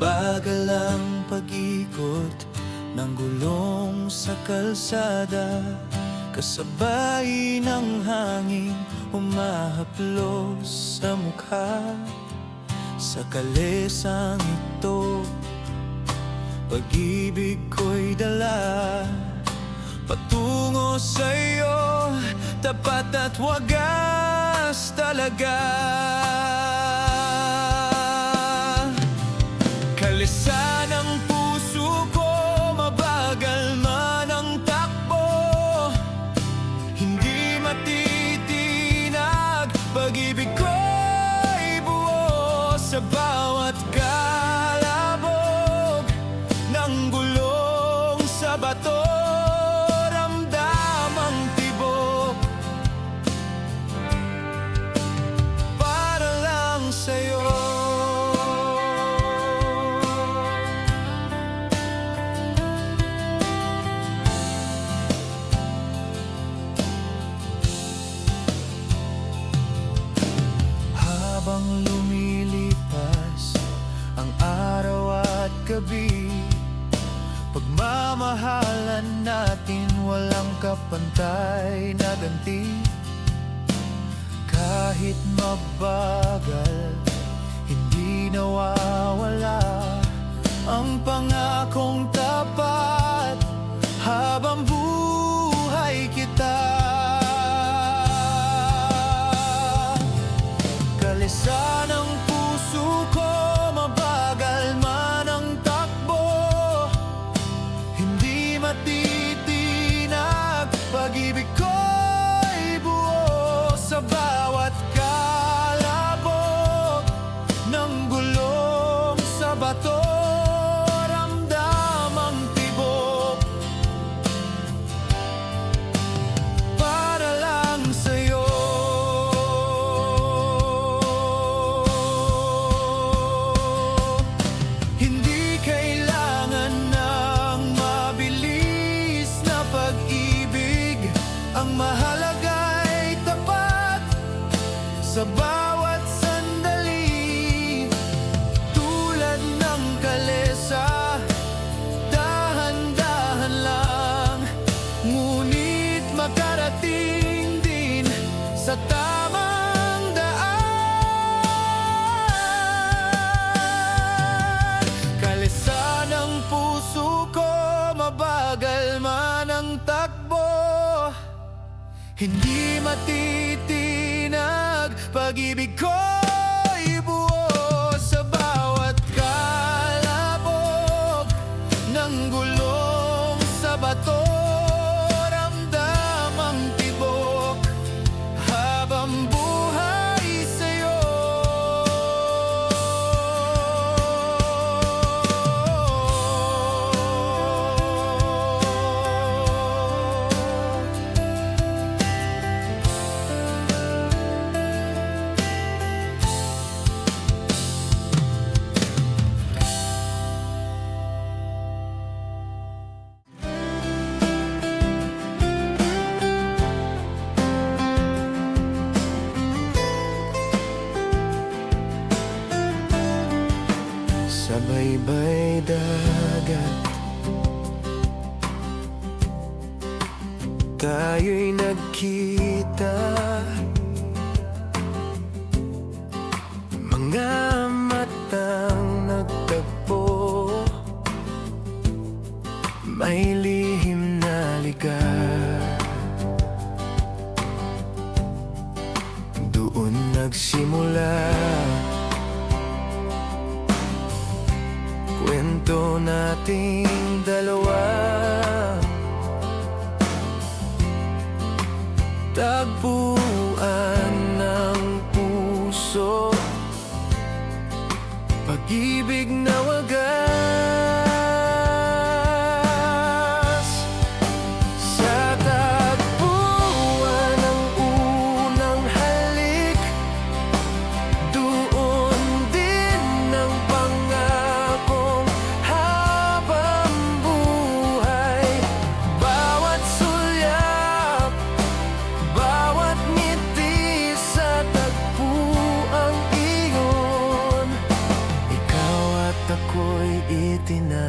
Bagal ang pag-ikot ng gulong sa kalsada. Kasabay ng hangin humahaplos sa mukha. Sa kalesang ito Pag-ibig ko'y dala. Patungo sa'yo Tapat at wagas talaga. ng gulong sa bato. May lihim na ligat Doon nagsimula. Kwento nating dalawa. Tagpuan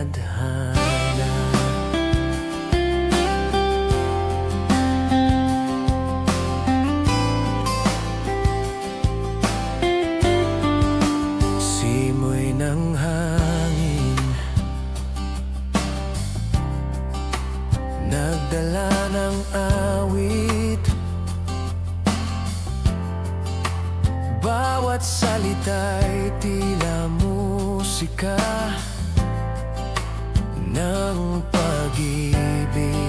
Radha. ng pag-ibig.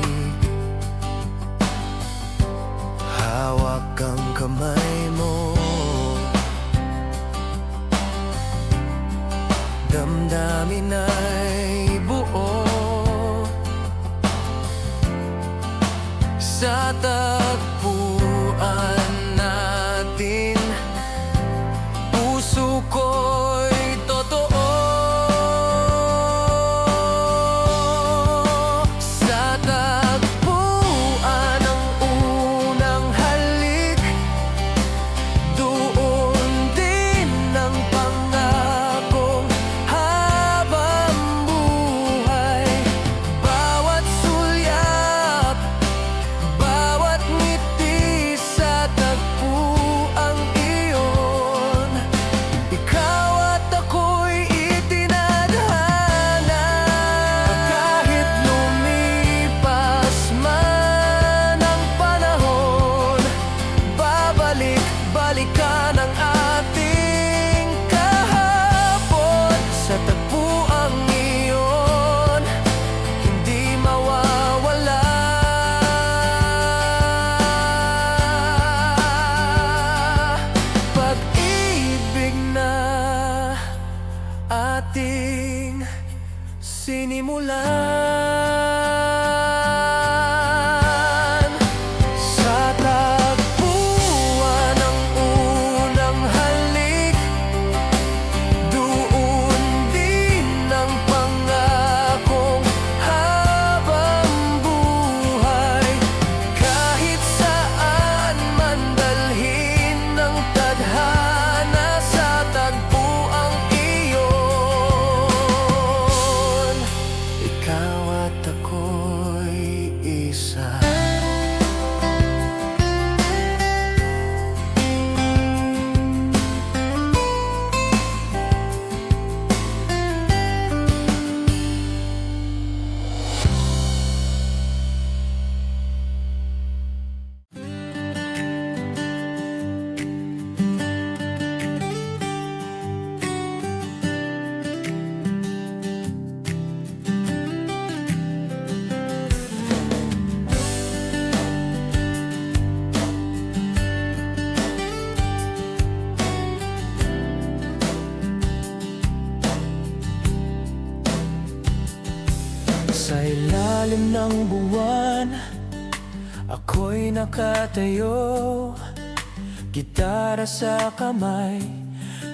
Hawak ang kamay mo. Damdamin ay buo. Sa tayo sinimulan. Ako'y nakatayo Gitara sa kamay.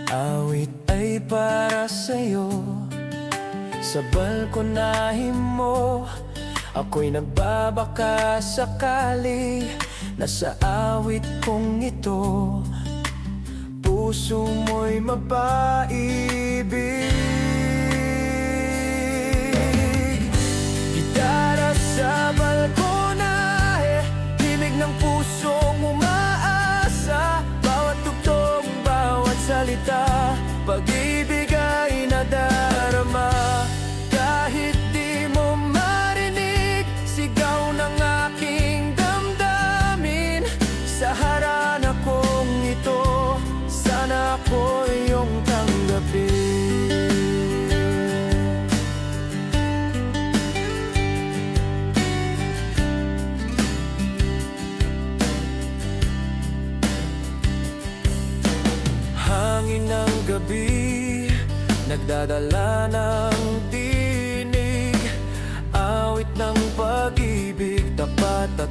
Awit ay para sa'yo. Sa balkonahin mo Ako'y nagbabaka sakali. Na sa awit kong ito Puso mo'y mapaibig.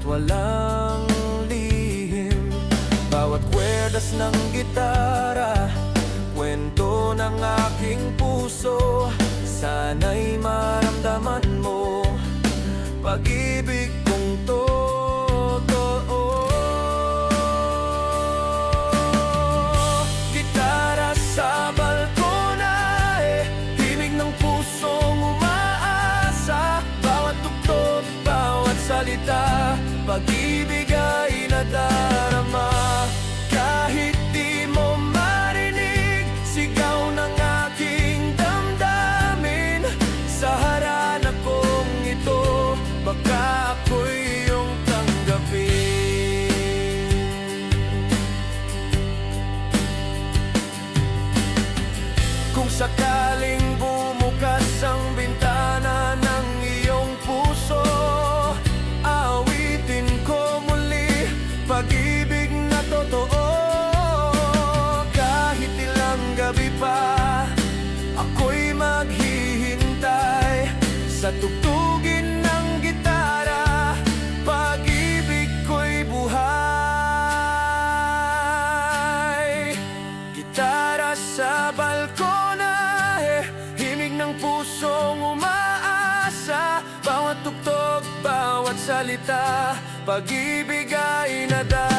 walang lihim. Bawat kwerdas ng gitara Kwento ng aking puso Sana'y maramdaman mo. Pag-ibig pag-ibig salita Pag-ibig ay nadal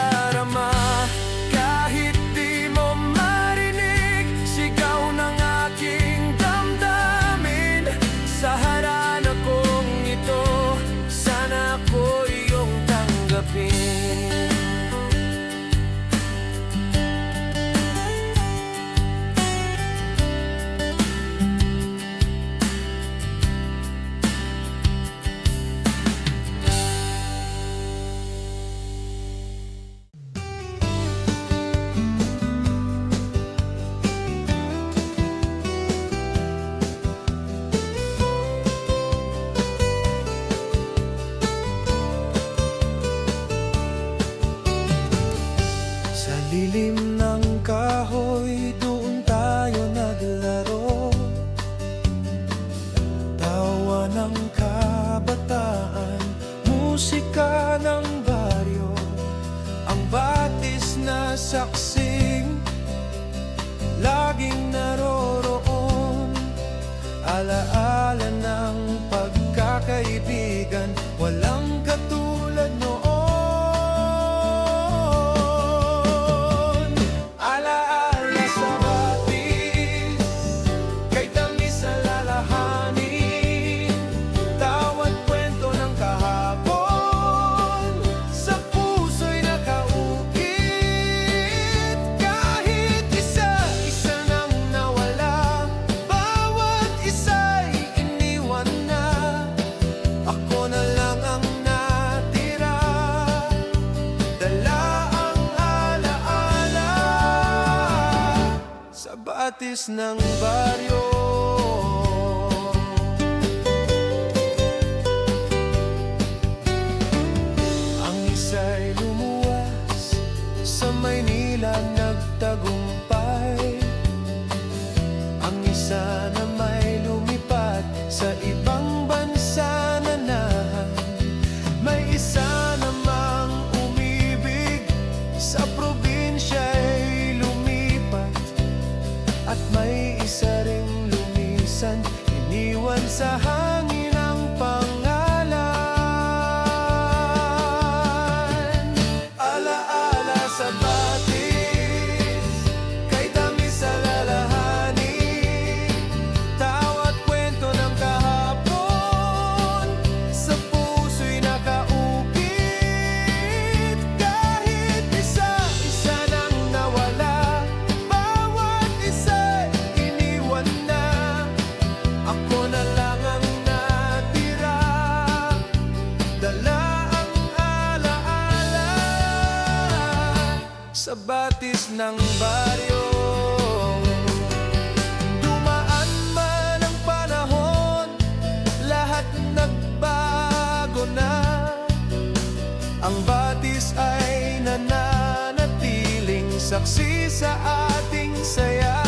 sa ng baryo. Dumaan man ang panahon Lahat nagbago na. Ang batis ay nananatiling saksi sa ating saya.